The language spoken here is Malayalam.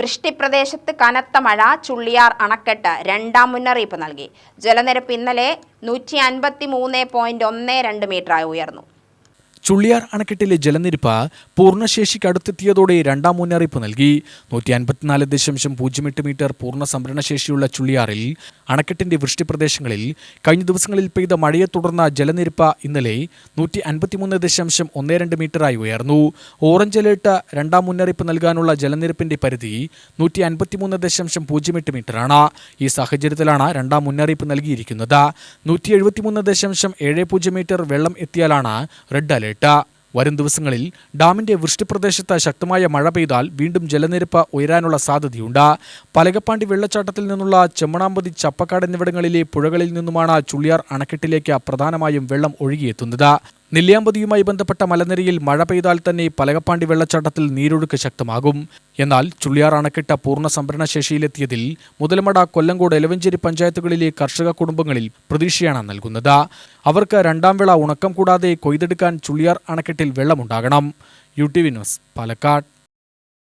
വൃഷ്ടിപ്രദേശത്ത് കനത്ത മഴ ചുള്ളിയാർ അണക്കെട്ട് രണ്ടാം മുന്നറിയിപ്പ് നൽകി. ജലനിരപ്പ് ഇന്നലെ നൂറ്റി അൻപത്തി മൂന്ന് പോയിന്റ് ഒന്ന് രണ്ട് മീറ്ററായി ഉയർന്നു. ചുള്ളിയാർ അണക്കെട്ടിലെ ജലനിരപ്പ് പൂർണശേഷിക്ക് അടുത്തെത്തിയതോടെ രണ്ടാം മുന്നറിയിപ്പ് നൽകി. നൂറ്റി അൻപത്തിനാല് ദശാംശം പൂജ്യം എട്ട് മീറ്റർ പൂർണ സംഭരണശേഷിയുള്ള ചുള്ളിയാറിൽ അണക്കെട്ടിന്റെ വൃഷ്ടിപ്രദേശങ്ങളിൽ കഴിഞ്ഞ ദിവസങ്ങളിൽ പെയ്ത മഴയെ തുടർന്ന ജലനിരപ്പ് ഇന്നലെ നൂറ്റി അൻപത്തിമൂന്ന് ദശാംശം ഒന്ന് രണ്ട് മീറ്ററായി ഉയർന്നു. ഓറഞ്ച് അലേർട്ട് രണ്ടാം മുന്നറിയിപ്പ് നൽകാനുള്ള ജലനിരപ്പിന്റെ പരിധി നൂറ്റി അൻപത്തിമൂന്ന് ദശാംശം പൂജ്യം എട്ട് മീറ്ററാണ്. ഈ സാഹചര്യത്തിലാണ് രണ്ടാം മുന്നറിയിപ്പ് നൽകിയിരിക്കുന്നത്. നൂറ്റി എഴുപത്തിമൂന്ന് ദശാംശം ഏഴ് പൂജ്യം മീറ്റർ വെള്ളം എത്തിയാലാണ് റെഡ് അലേർട്ട്. വരും ദിവസങ്ങളിൽ ഡാമിന്റെ വൃഷ്ടിപ്രദേശത്ത് ശക്തമായ മഴ പെയ്താൽ വീണ്ടും ജലനിരപ്പ് ഉയരാനുള്ള സാധ്യതയുണ്ട്. പലകപ്പാണ്ടി വെള്ളച്ചാട്ടത്തിൽ നിന്നുള്ള ചെമ്മണാമ്പതി ചപ്പക്കാട് എന്നിവിടങ്ങളിലെ പുഴകളിൽ നിന്നുമാണ് ചുള്ളിയാർ അണക്കെട്ടിലേക്ക് പ്രധാനമായും വെള്ളം ഒഴുകിയെത്തുന്നത്. നെല്ലിയാമ്പതിയുമായി ബന്ധപ്പെട്ട മലനിരയിൽ മഴ പെയ്താൽ തന്നെ പലകപ്പാണ്ടി വെള്ളച്ചാട്ടത്തിൽ നീരൊഴുക്ക് ശക്തമാകും. എന്നാൽ ചുള്ളിയാർ അണക്കെട്ട് പൂർണ സംഭരണശേഷിയിലെത്തിയതിൽ മുതലമട കൊല്ലങ്കോട് എലവഞ്ചേരി പഞ്ചായത്തുകളിലെ കർഷക കുടുംബങ്ങളിൽ പ്രതീക്ഷയാണ് നൽകുന്നത്. അവർക്ക് രണ്ടാം വിള ഉണക്കം കൂടാതെ കൊയ്തെടുക്കാൻ ചുള്ളിയാർ അണക്കെട്ടിൽ വെള്ളമുണ്ടാകണം. U T V news Palakkad.